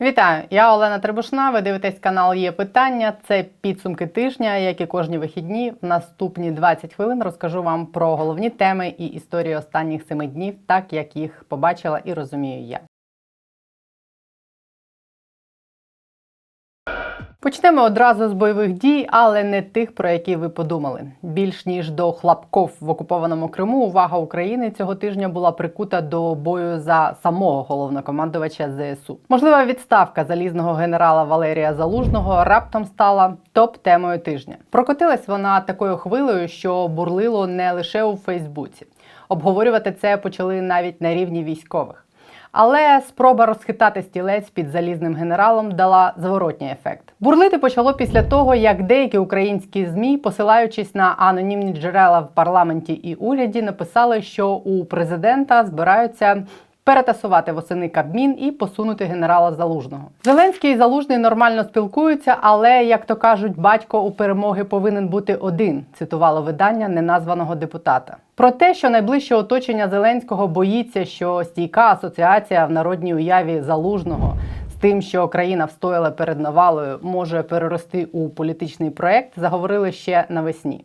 Вітаю, я Олена Требушна. Ви дивитесь канал Є питання. Це підсумки тижня, як і кожні вихідні. В наступні 20 хвилин розкажу вам про головні теми і історії останніх семи днів, так як їх побачила і розумію я. Почнемо одразу з бойових дій, але не тих, про які ви подумали. Більш ніж до хлопков в окупованому Криму, увага України цього тижня була прикута до бою за самого головнокомандувача ЗСУ. Можлива відставка залізного генерала Валерія Залужного раптом стала топ-темою тижня. Прокотилась вона такою хвилею, що бурлило не лише у Фейсбуці. Обговорювати це почали навіть на рівні військових. Але спроба розхитати стілець під залізним генералом дала зворотній ефект. Бурлити почало після того, як деякі українські змі, посилаючись на анонімні джерела в парламенті і уряді, написали, що у президента збираються. Перетасувати восени Кабмін і посунути генерала Залужного. Зеленський і Залужний нормально спілкуються, але як то кажуть, батько у перемоги повинен бути один. Цитувало видання неназваного депутата. Про те, що найближче оточення Зеленського боїться, що стійка асоціація в народній уяві залужного тим, що країна встояла перед навалою, може перерости у політичний проект, заговорили ще навесні.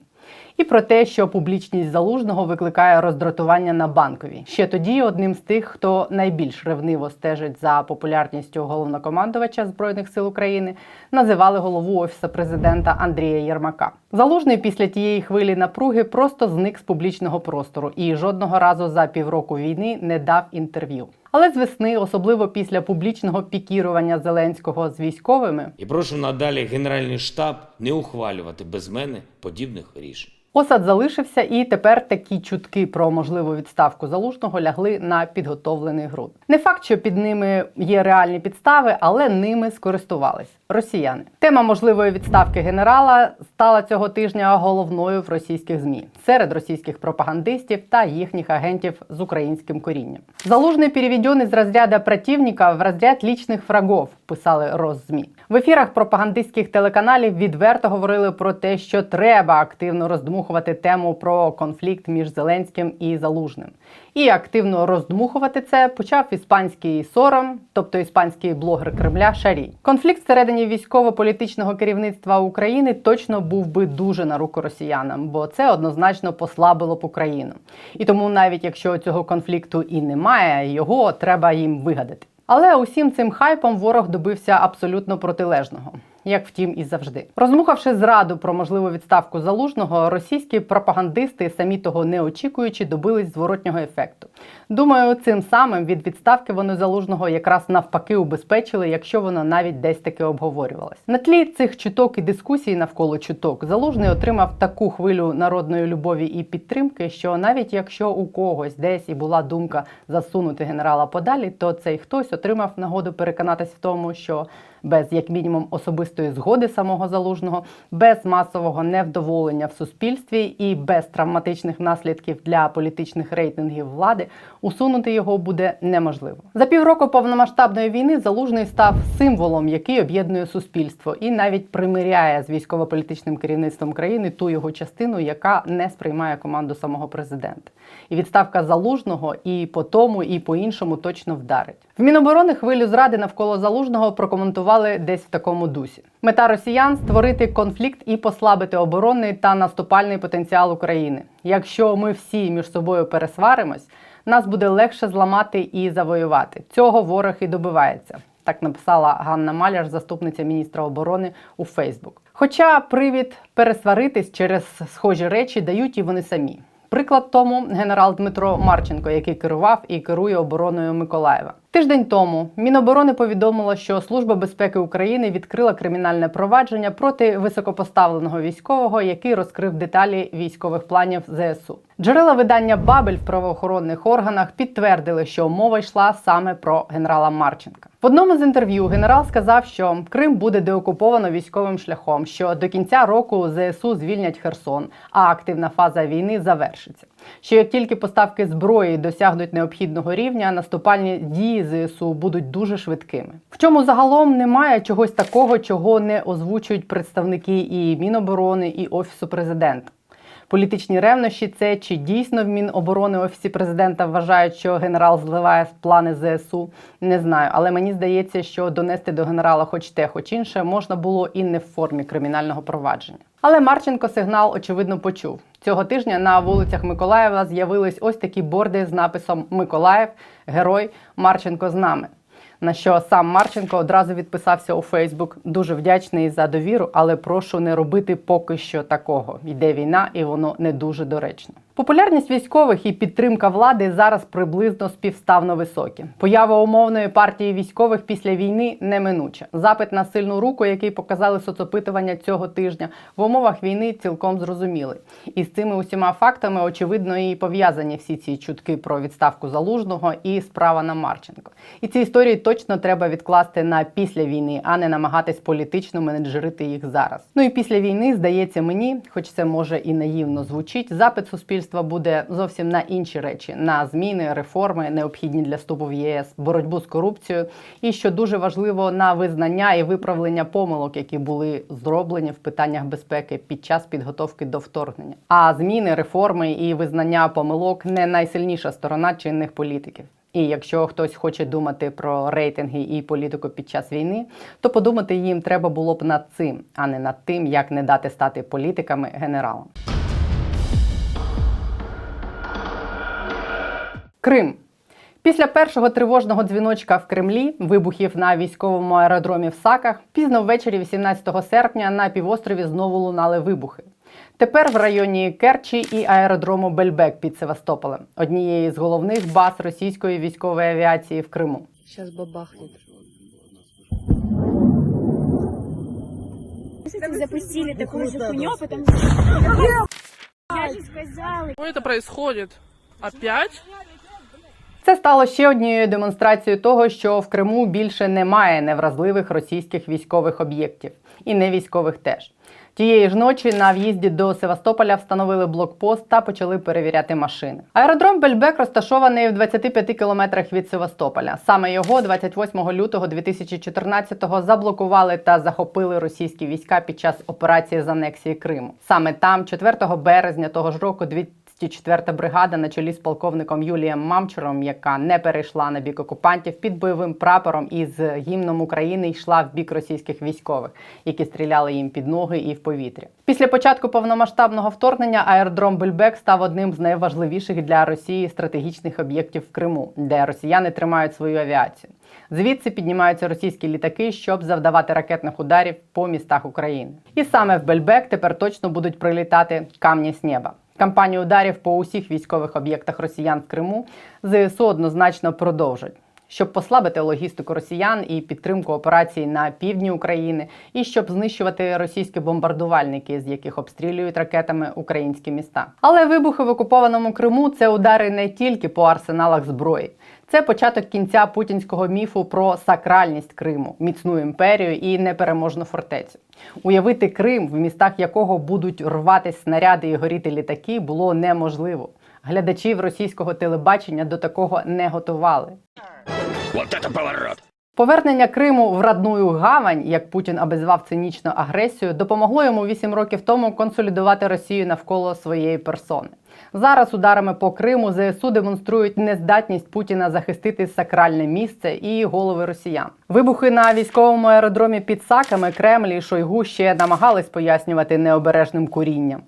І про те, що публічність залужного викликає роздратування на банковій. Ще тоді одним з тих, хто найбільш ревниво стежить за популярністю головнокомандувача збройних сил України, називали голову офісу президента Андрія Єрмака. Залужний після тієї хвилі напруги просто зник з публічного простору і жодного разу за півроку війни не дав інтерв'ю. Але з весни, особливо після публічного пікірування Зеленського з військовими, І прошу надалі Генеральний штаб не ухвалювати без мене подібних рішень. Осад залишився, і тепер такі чутки про можливу відставку залужного лягли на підготовлений ґрунт. Не факт, що під ними є реальні підстави, але ними скористувались росіяни. Тема можливої відставки генерала стала цього тижня головною в російських змі серед російських пропагандистів та їхніх агентів з українським корінням. Залужний переведен із розряду противника в розряд лічних врагов, писали Роззмі. В ефірах пропагандистських телеканалів відверто говорили про те, що треба активно роздмухувати тему про конфлікт між Зеленським і Залужним. І активно роздмухувати це почав іспанський сором, тобто іспанський блогер Кремля Шарій. Конфлікт всередині військово-політичного керівництва України точно був би дуже на руку росіянам, бо це однозначно послабило б Україну. І тому, навіть якщо цього конфлікту і немає, його треба їм вигадати. Але усім цим хайпом ворог добився абсолютно протилежного. Як втім, і завжди, розмухавши зраду про можливу відставку залужного, російські пропагандисти, самі того не очікуючи, добились зворотнього ефекту. Думаю, цим самим від відставки вони залужного якраз навпаки убезпечили, якщо воно навіть десь таки обговорювалось. На тлі цих чуток і дискусій навколо чуток залужний отримав таку хвилю народної любові і підтримки, що навіть якщо у когось десь і була думка засунути генерала подалі, то цей хтось отримав нагоду переконатись в тому, що без як мінімум особистої згоди самого залужного, без масового невдоволення в суспільстві і без травматичних наслідків для політичних рейтингів влади усунути його буде неможливо. За півроку повномасштабної війни залужний став символом, який об'єднує суспільство, і навіть примиряє з військово-політичним керівництвом країни ту його частину, яка не сприймає команду самого президента. І відставка залужного і по тому, і по іншому точно вдарить. В Міноборони хвилю зради навколо залужного прокоментували десь в такому дусі. Мета росіян створити конфлікт і послабити оборонний та наступальний потенціал України. Якщо ми всі між собою пересваримось, нас буде легше зламати і завоювати. Цього ворог і добивається. Так написала Ганна Маляр, заступниця міністра оборони у Фейсбук. Хоча привід пересваритись через схожі речі дають і вони самі. Приклад тому генерал Дмитро Марченко, який керував і керує обороною Миколаєва. Тиждень тому Міноборони повідомило, що Служба безпеки України відкрила кримінальне провадження проти високопоставленого військового, який розкрив деталі військових планів ЗСУ. Джерела видання Бабель в правоохоронних органах підтвердили, що мова йшла саме про генерала Марченка. В одному з інтерв'ю генерал сказав, що Крим буде деокуповано військовим шляхом, що до кінця року ЗСУ звільнять Херсон, а активна фаза війни завершиться. Що як тільки поставки зброї досягнуть необхідного рівня, наступальні дії ЗСУ будуть дуже швидкими. В чому загалом немає чогось такого, чого не озвучують представники і Міноборони, і Офісу президента. Політичні ревнощі це чи дійсно в Міноборони офісі президента вважають, що генерал зливає плани ЗСУ. Не знаю, але мені здається, що донести до генерала хоч те, хоч інше можна було і не в формі кримінального провадження. Але Марченко сигнал очевидно почув. Цього тижня на вулицях Миколаєва з'явились ось такі борди з написом Миколаїв, герой Марченко з нами. На що сам Марченко одразу відписався у Фейсбук. Дуже вдячний за довіру, але прошу не робити поки що такого. Йде війна, і воно не дуже доречно. Популярність військових і підтримка влади зараз приблизно співставно високі. Поява умовної партії військових після війни неминуча. Запит на сильну руку, який показали соцопитування цього тижня, в умовах війни цілком зрозумілий. І з цими усіма фактами очевидно і пов'язані всі ці чутки про відставку залужного і справа на Марченко. І ці історії точно треба відкласти на після війни, а не намагатись політично менеджерити їх зараз. Ну і після війни здається мені, хоч це може і наївно звучить, запит суспільства буде зовсім на інші речі: на зміни, реформи, необхідні для вступу в ЄС, боротьбу з корупцією, і що дуже важливо на визнання і виправлення помилок, які були зроблені в питаннях безпеки під час підготовки до вторгнення. А зміни, реформи і визнання помилок не найсильніша сторона чинних політиків. І якщо хтось хоче думати про рейтинги і політику під час війни, то подумати їм треба було б над цим, а не над тим, як не дати стати політиками генералам. Крим. Після першого тривожного дзвіночка в Кремлі, вибухів на військовому аеродромі в Саках, пізно ввечері 18 серпня на півострові знову лунали вибухи. Тепер в районі Керчі і аеродрому Бельбек під Севастополем, однієї з головних баз російської військової авіації в Криму. Сейчас бабахнет. Слушайте, запустили такую же хуйню, а потом... Я же сказала. Что это происходит? Опять? Це стало ще однією демонстрацією того, що в Криму більше немає невразливих російських військових об'єктів і не військових теж. Тієї ж ночі на в'їзді до Севастополя встановили блокпост та почали перевіряти машини. Аеродром Бельбек розташований в 25 кілометрах від Севастополя. Саме його 28 лютого 2014-го заблокували та захопили російські війська під час операції з анексії Криму. Саме там, 4 березня того ж року, 204-та бригада на чолі з полковником Юлієм Мамчуром, яка не перейшла на бік окупантів, під бойовим прапором із гімном України йшла в бік російських військових, які стріляли їм під ноги і в повітря. Після початку повномасштабного вторгнення аеродром Бельбек став одним з найважливіших для Росії стратегічних об'єктів в Криму, де росіяни тримають свою авіацію. Звідси піднімаються російські літаки, щоб завдавати ракетних ударів по містах України. І саме в Бельбек тепер точно будуть прилітати камні з неба. Кампанію ударів по усіх військових об'єктах росіян в Криму ЗСУ однозначно продовжать. Щоб послабити логістику росіян і підтримку операцій на півдні України, і щоб знищувати російські бомбардувальники, з яких обстрілюють ракетами українські міста. Але вибухи в окупованому Криму це удари не тільки по арсеналах зброї. Це початок кінця путінського міфу про сакральність Криму, міцну імперію і непереможну фортецю. Уявити Крим, в містах якого будуть рватись снаряди і горіти літаки, було неможливо. Глядачів російського телебачення до такого не готували. Повернення Криму в родную гавань, як Путін обізвав цинічну агресію, допомогло йому 8 років тому консолідувати Росію навколо своєї персони. Зараз ударами по Криму ЗСУ демонструють нездатність Путіна захистити сакральне місце і голови росіян. Вибухи на військовому аеродромі під Саками Кремль і Шойгу ще намагались пояснювати необережним курінням.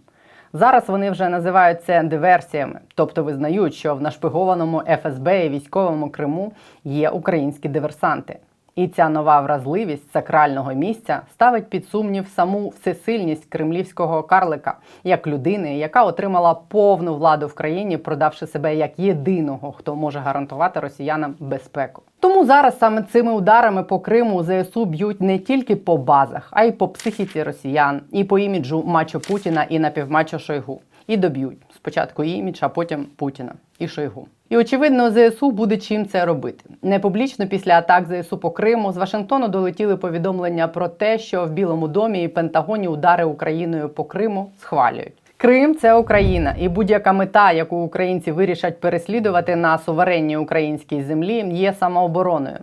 Зараз вони вже називають це диверсіями, тобто визнають, що в нашпигованому ФСБ і військовому Криму є українські диверсанти. І ця нова вразливість сакрального місця ставить під сумнів саму всесильність кремлівського карлика як людини, яка отримала повну владу в країні, продавши себе як єдиного, хто може гарантувати росіянам безпеку. Тому зараз саме цими ударами по Криму ЗСУ б'ють не тільки по базах, а й по психіці росіян, і по іміджу мачо Путіна і напівмачо Шойгу. І доб'ють спочатку імідж, а потім Путіна і Шойгу. І очевидно, ЗСУ буде чим це робити. Не публічно після атак ЗСУ по Криму з Вашингтону долетіли повідомлення про те, що в Білому домі і Пентагоні удари Україною по Криму схвалюють. Крим це Україна, і будь-яка мета, яку українці вирішать переслідувати на суверенній українській землі, є самообороною.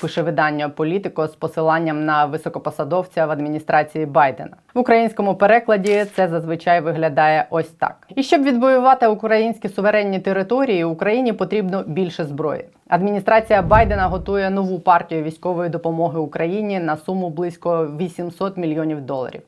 Пише видання Політико з посиланням на високопосадовця в адміністрації Байдена. В українському перекладі це зазвичай виглядає ось так. І щоб відвоювати українські суверенні території, Україні потрібно більше зброї. Адміністрація Байдена готує нову партію військової допомоги Україні на суму близько 800 мільйонів доларів.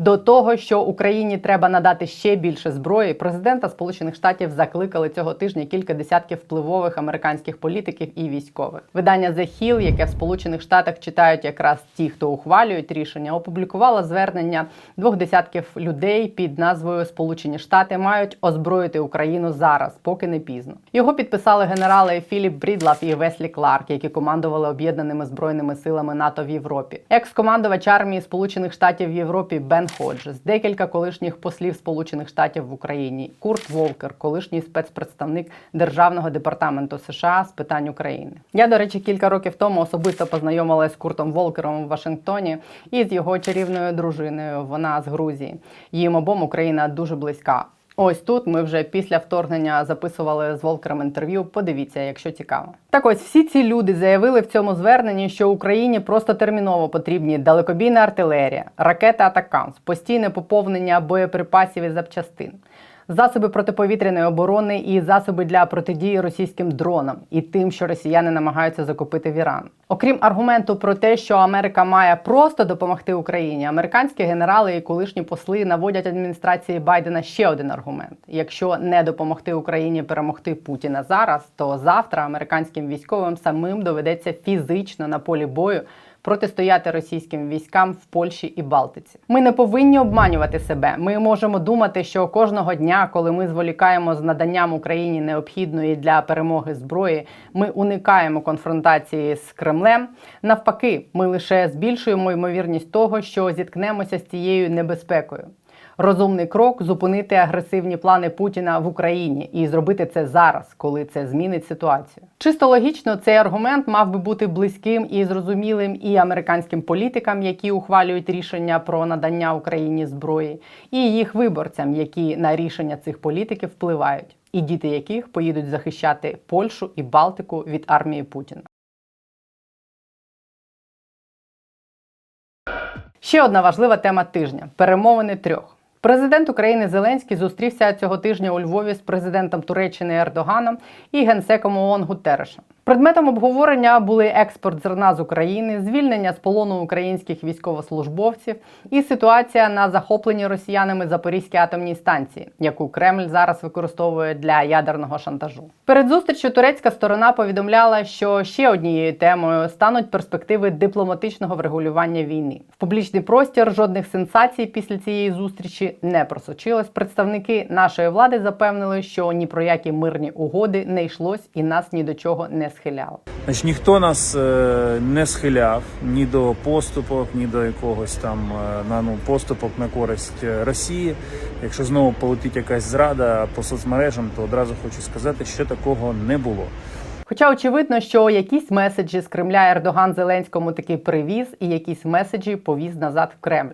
До того, що Україні треба надати ще більше зброї, президента Сполучених Штатів закликали цього тижня кілька десятків впливових американських політиків і військових. Видання The Hill, яке в Сполучених Штатах читають якраз ті, хто ухвалюють рішення, опублікувало звернення двох десятків людей під назвою Сполучені Штати мають озброїти Україну зараз, поки не пізно. Його підписали генерали Філіп Брідлав і Веслі Кларк, які командували об'єднаними збройними силами НАТО в Європі. Екс-командувач армії Сполучених Штатів в Європі Бен Ходжес, декілька колишніх послів Сполучених Штатів в Україні, Курт Волкер, колишній спецпредставник Державного департаменту США з питань України. Я, до речі, кілька років тому особисто познайомилася з Куртом Волкером в Вашингтоні і з його чарівною дружиною. Вона з Грузії. Їм обом Україна дуже близька. Ось тут ми вже після вторгнення записували з Волкером інтерв'ю. Подивіться, якщо цікаво. Так ось всі ці люди заявили в цьому зверненні, що Україні просто терміново потрібні далекобійна артилерія, ракета Атакамс, постійне поповнення боєприпасів і запчастин. Засоби протиповітряної оборони і засоби для протидії російським дронам і тим, що росіяни намагаються закупити в Іран. Окрім аргументу про те, що Америка має просто допомогти Україні, американські генерали і колишні посли наводять адміністрації Байдена ще один аргумент: якщо не допомогти Україні перемогти Путіна зараз, то завтра американським військовим самим доведеться фізично на полі бою протистояти російським військам в Польщі і Балтиці. Ми не повинні обманювати себе. Ми можемо думати, що кожного дня, коли ми зволікаємо з наданням Україні необхідної для перемоги зброї, ми уникаємо конфронтації з Кремлем. Навпаки, ми лише збільшуємо ймовірність того, що зіткнемося з цією небезпекою. Розумний крок зупинити агресивні плани Путіна в Україні і зробити це зараз, коли це змінить ситуацію. Чисто логічно, цей аргумент мав би бути близьким і зрозумілим і американським політикам, які ухвалюють рішення про надання Україні зброї, і їх виборцям, які на рішення цих політиків впливають, і діти яких поїдуть захищати Польщу і Балтику від армії Путіна. Ще одна важлива тема тижня перемовини трьох. Президент України Зеленський зустрівся цього тижня у Львові з президентом Туреччини Ердоганом і генсеком ООН Гутерешем. Предметом обговорення були експорт зерна з України, звільнення з полону українських військовослужбовців і ситуація на захопленій росіянами Запорізькій атомній станції, яку Кремль зараз використовує для ядерного шантажу. Перед зустрічю турецька сторона повідомляла, що ще однією темою стануть перспективи дипломатичного врегулювання війни. В публічний простір жодних сенсацій після цієї зустрічі не просочилось. Представники нашої влади запевнили, що ні про які мирні угоди не йшлось і нас ні до чого не схиляло. Значить, ніхто нас е, не схиляв ні до поступок, ні до якогось там е, на ну поступок на користь е, Росії. Якщо знову полетить якась зрада по соцмережам, то одразу хочу сказати, що такого не було. Хоча очевидно, що якісь меседжі з Кремля Ердоган Зеленському таки привіз, і якісь меседжі повіз назад в Кремль.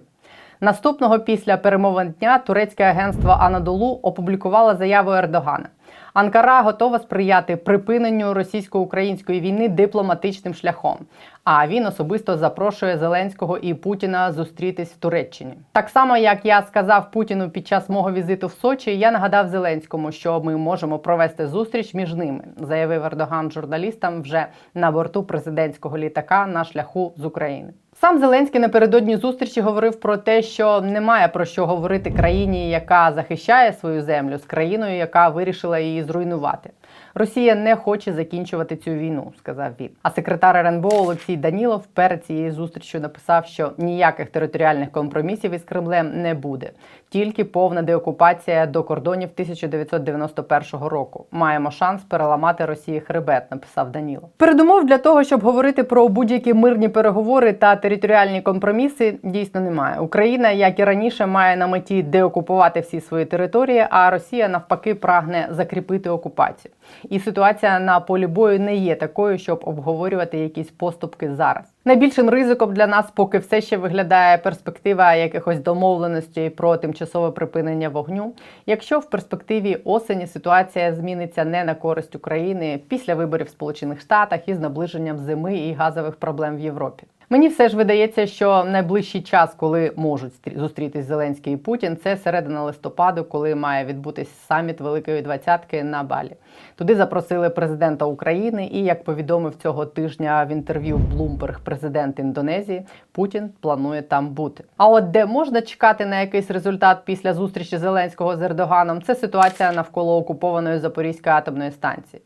Наступного після перемовин дня турецьке агентство Анадолу опублікувало заяву Ердогана. Анкара готова сприяти припиненню російсько-української війни дипломатичним шляхом. А він особисто запрошує Зеленського і Путіна зустрітись в Туреччині. Так само, як я сказав Путіну під час мого візиту в Сочі, я нагадав Зеленському, що ми можемо провести зустріч між ними, заявив Ердоган журналістам вже на борту президентського літака на шляху з України. Сам Зеленський напередодні зустрічі говорив про те, що немає про що говорити країні, яка захищає свою землю, з країною, яка вирішила її зруйнувати. Росія не хоче закінчувати цю війну, сказав він. А секретар РНБО Олексій Данілов перед цією зустрічю написав, що ніяких територіальних компромісів із Кремлем не буде, тільки повна деокупація до кордонів 1991 року. Маємо шанс переламати Росії хребет, написав Данілов. Передумов для того, щоб говорити про будь-які мирні переговори та територіальні компроміси, дійсно немає. Україна, як і раніше, має на меті деокупувати всі свої території, а Росія навпаки прагне закріпити окупацію. І ситуація на полі бою не є такою, щоб обговорювати якісь поступки зараз. Найбільшим ризиком для нас поки все ще виглядає перспектива якихось домовленостей про тимчасове припинення вогню. Якщо в перспективі осені ситуація зміниться не на користь України після виборів в Сполучених Штатах із наближенням зими і газових проблем в Європі. Мені все ж видається, що найближчий час, коли можуть стрі- зустрітись Зеленський і Путін, це середина листопаду, коли має відбутись саміт Великої Двадцятки на Балі. Туди запросили президента України, і як повідомив цього тижня в інтерв'ю Bloomberg президент Індонезії, Путін планує там бути. А от де можна чекати на якийсь результат після зустрічі Зеленського з Ердоганом, це ситуація навколо окупованої Запорізької атомної станції.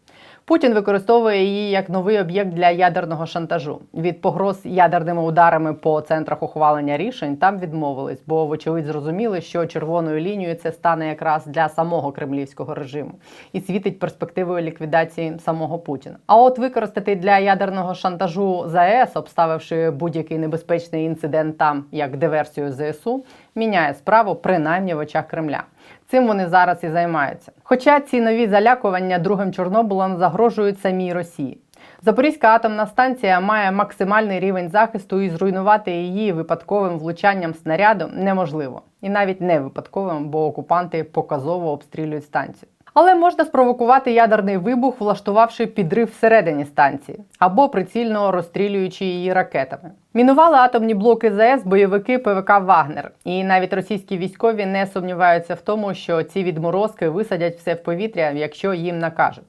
Путін використовує її як новий об'єкт для ядерного шантажу. Від погроз ядерними ударами по центрах ухвалення рішень там відмовились, бо вочевидь зрозуміли, що червоною лінією це стане якраз для самого кремлівського режиму і світить перспективою ліквідації самого Путіна. А от використати для ядерного шантажу ЗАЕС, обставивши будь-який небезпечний інцидент там як диверсію ЗСУ, міняє справу принаймні в очах Кремля. Цим вони зараз і займаються. Хоча ці нові залякування другим Чорнобилом загрожують самій Росії. Запорізька атомна станція має максимальний рівень захисту і зруйнувати її випадковим влучанням снаряду неможливо, і навіть не випадковим, бо окупанти показово обстрілюють станцію. Але можна спровокувати ядерний вибух, влаштувавши підрив всередині станції або прицільно розстрілюючи її ракетами. Мінували атомні блоки ЗС бойовики ПВК Вагнер, і навіть російські військові не сумніваються в тому, що ці відморозки висадять все в повітря, якщо їм накажуть.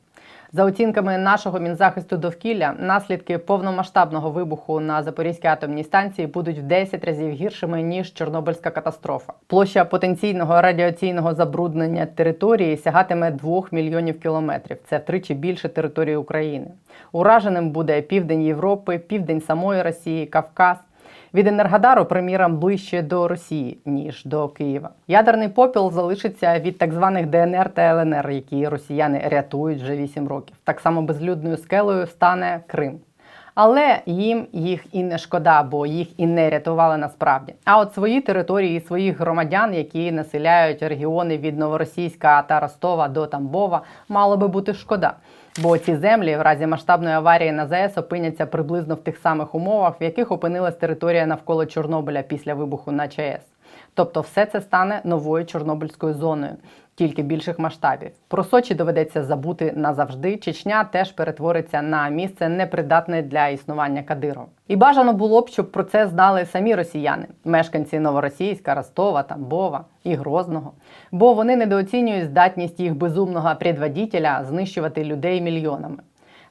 За оцінками нашого мінзахисту довкілля, наслідки повномасштабного вибуху на Запорізькій атомній станції будуть в 10 разів гіршими ніж Чорнобильська катастрофа. Площа потенційного радіаційного забруднення території сягатиме 2 мільйонів кілометрів. Це втричі більше території України. Ураженим буде південь Європи, південь самої Росії, Кавказ. Від Енергодару, приміром, ближче до Росії, ніж до Києва. Ядерний попіл залишиться від так званих ДНР та ЛНР, які росіяни рятують вже 8 років. Так само безлюдною скелею стане Крим. Але їм їх і не шкода, бо їх і не рятували насправді. А от свої території і своїх громадян, які населяють регіони від Новоросійська та Ростова до Тамбова, мало би бути шкода. Бо ці землі в разі масштабної аварії на ЗАЕС опиняться приблизно в тих самих умовах, в яких опинилась територія навколо Чорнобиля після вибуху на ЧАЕС. Тобто, все це стане новою Чорнобильською зоною, тільки більших масштабів. Про Сочі доведеться забути назавжди. Чечня теж перетвориться на місце непридатне для існування Кадирова. І бажано було б, щоб про це знали самі росіяни, мешканці Новоросійська, Ростова, Тамбова і Грозного. Бо вони недооцінюють здатність їх безумного предводителя знищувати людей мільйонами,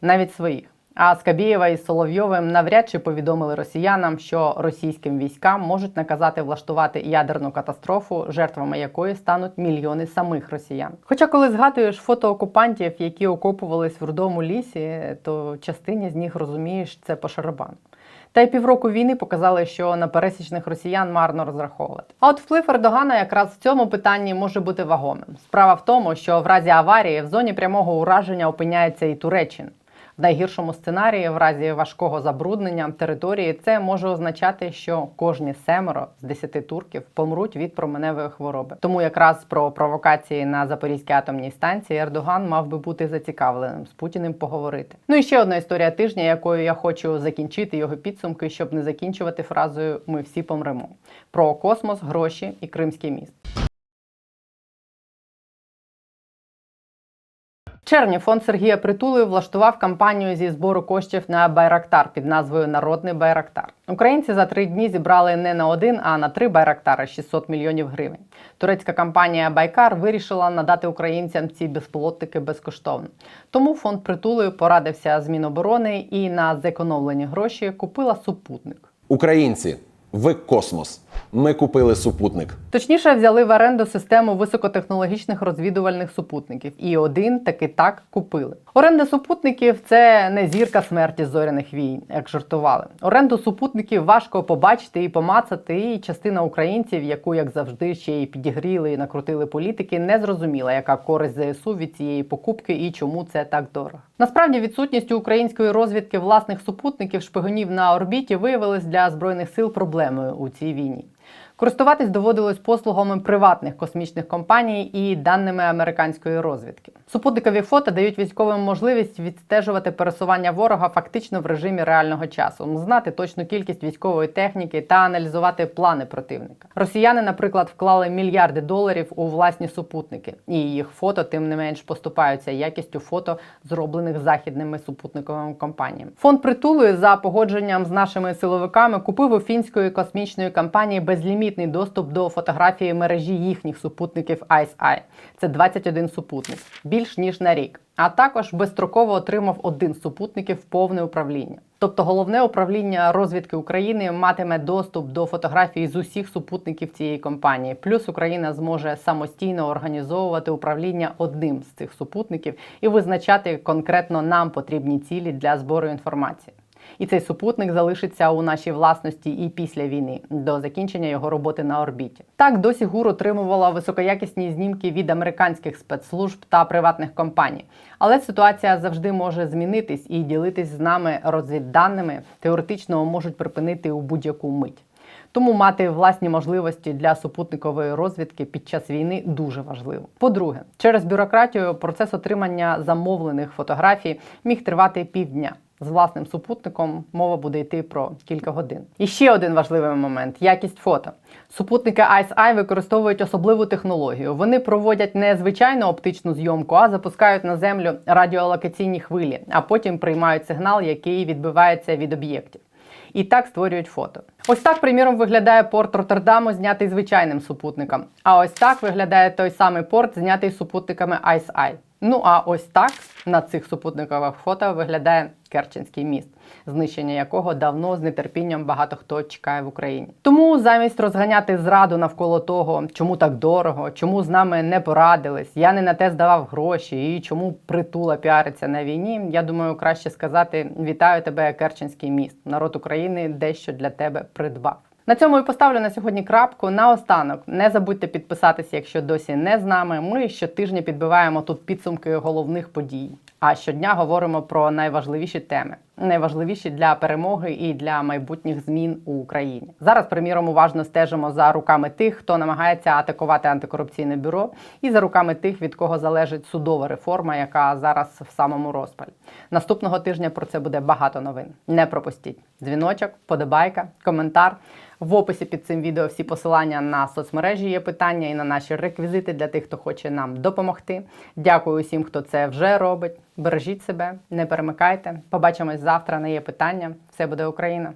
навіть своїх. А Скабєєва із Соловйовим навряд чи повідомили росіянам, що російським військам можуть наказати влаштувати ядерну катастрофу, жертвами якої стануть мільйони самих росіян. Хоча, коли згадуєш фото окупантів, які окопувались в рудому лісі, то частині з них розумієш це по шарабану. Та й півроку війни показали, що на пересічних росіян марно розраховувати. А от вплив Ердогана якраз в цьому питанні може бути вагомим. Справа в тому, що в разі аварії в зоні прямого ураження опиняється і Туреччина. В найгіршому сценарії, в разі важкого забруднення території, це може означати, що кожні семеро з десяти турків помруть від променевої хвороби. Тому якраз про провокації на Запорізькій атомній станції Ердоган мав би бути зацікавленим з Путіним поговорити. Ну і ще одна історія тижня, якою я хочу закінчити його підсумки, щоб не закінчувати фразою Ми всі помремо про космос, гроші і Кримський міст. Червні фонд Сергія Притули влаштував кампанію зі збору коштів на Байрактар під назвою Народний Байрактар. Українці за три дні зібрали не на один, а на три Байрактари 600 мільйонів гривень. Турецька компанія Байкар вирішила надати українцям ці безпілотники безкоштовно. Тому фонд притули порадився з Міноборони і на зекономлені гроші купила супутник. Українці, ви космос. Ми купили супутник. Точніше, взяли в оренду систему високотехнологічних розвідувальних супутників, і один таки так купили. Оренда супутників це не зірка смерті зоряних війн, як жартували. Оренду супутників важко побачити і помацати. І частина українців, яку як завжди ще й підігріли і накрутили політики, не зрозуміла, яка користь ЗСУ від цієї покупки і чому це так дорого. Насправді, відсутністю української розвідки власних супутників шпигунів на орбіті виявилась для збройних сил проблемою у цій війні. Користуватись доводилось послугами приватних космічних компаній і даними американської розвідки. Супутникові фото дають військовим можливість відстежувати пересування ворога фактично в режимі реального часу, знати точну кількість військової техніки та аналізувати плани противника. Росіяни, наприклад, вклали мільярди доларів у власні супутники, і їх фото, тим не менш, поступаються якістю фото, зроблених західними супутниковими компаніями. Фонд притулу за погодженням з нашими силовиками купив у фінської космічної компанії безлімітний доступ до фотографії мережі їхніх супутників ICE. Це 21 супутник, більш ніж на рік. А також безстроково отримав один супутників повне управління. Тобто головне управління розвідки України матиме доступ до фотографій з усіх супутників цієї компанії. Плюс Україна зможе самостійно організовувати управління одним з цих супутників і визначати конкретно нам потрібні цілі для збору інформації. І цей супутник залишиться у нашій власності і після війни до закінчення його роботи на орбіті. Так досі ГУР отримувала високоякісні знімки від американських спецслужб та приватних компаній. Але ситуація завжди може змінитись і ділитись з нами розвідданими теоретично можуть припинити у будь-яку мить. Тому мати власні можливості для супутникової розвідки під час війни дуже важливо. По-друге, через бюрократію процес отримання замовлених фотографій міг тривати півдня. З власним супутником мова буде йти про кілька годин. І ще один важливий момент якість фото. Супутники ICE використовують особливу технологію. Вони проводять не звичайну оптичну зйомку, а запускають на землю радіолокаційні хвилі, а потім приймають сигнал, який відбивається від об'єктів. І так створюють фото. Ось так, приміром, виглядає порт Роттердаму, знятий звичайним супутником. А ось так виглядає той самий порт, знятий супутниками ICE. Ну а ось так на цих супутникових фото виглядає Керченський міст, знищення якого давно з нетерпінням багато хто чекає в Україні. Тому замість розганяти зраду навколо того, чому так дорого, чому з нами не порадились, я не на те здавав гроші і чому притула піариться на війні. Я думаю, краще сказати: вітаю тебе, Керченський міст. Народ України дещо для тебе придбав. На цьому і поставлю на сьогодні крапку. Наостанок не забудьте підписатися, якщо досі не з нами. Ми щотижня підбиваємо тут підсумки головних подій. А щодня говоримо про найважливіші теми, найважливіші для перемоги і для майбутніх змін у Україні. Зараз, приміром, уважно стежимо за руками тих, хто намагається атакувати антикорупційне бюро, і за руками тих, від кого залежить судова реформа, яка зараз в самому розпалі. Наступного тижня про це буде багато новин. Не пропустіть дзвіночок, подобайка, коментар. В описі під цим відео всі посилання на соцмережі є питання і на наші реквізити для тих, хто хоче нам допомогти. Дякую усім, хто це вже робить. Бережіть себе, не перемикайте. Побачимось завтра. Не є питання. Все буде Україна.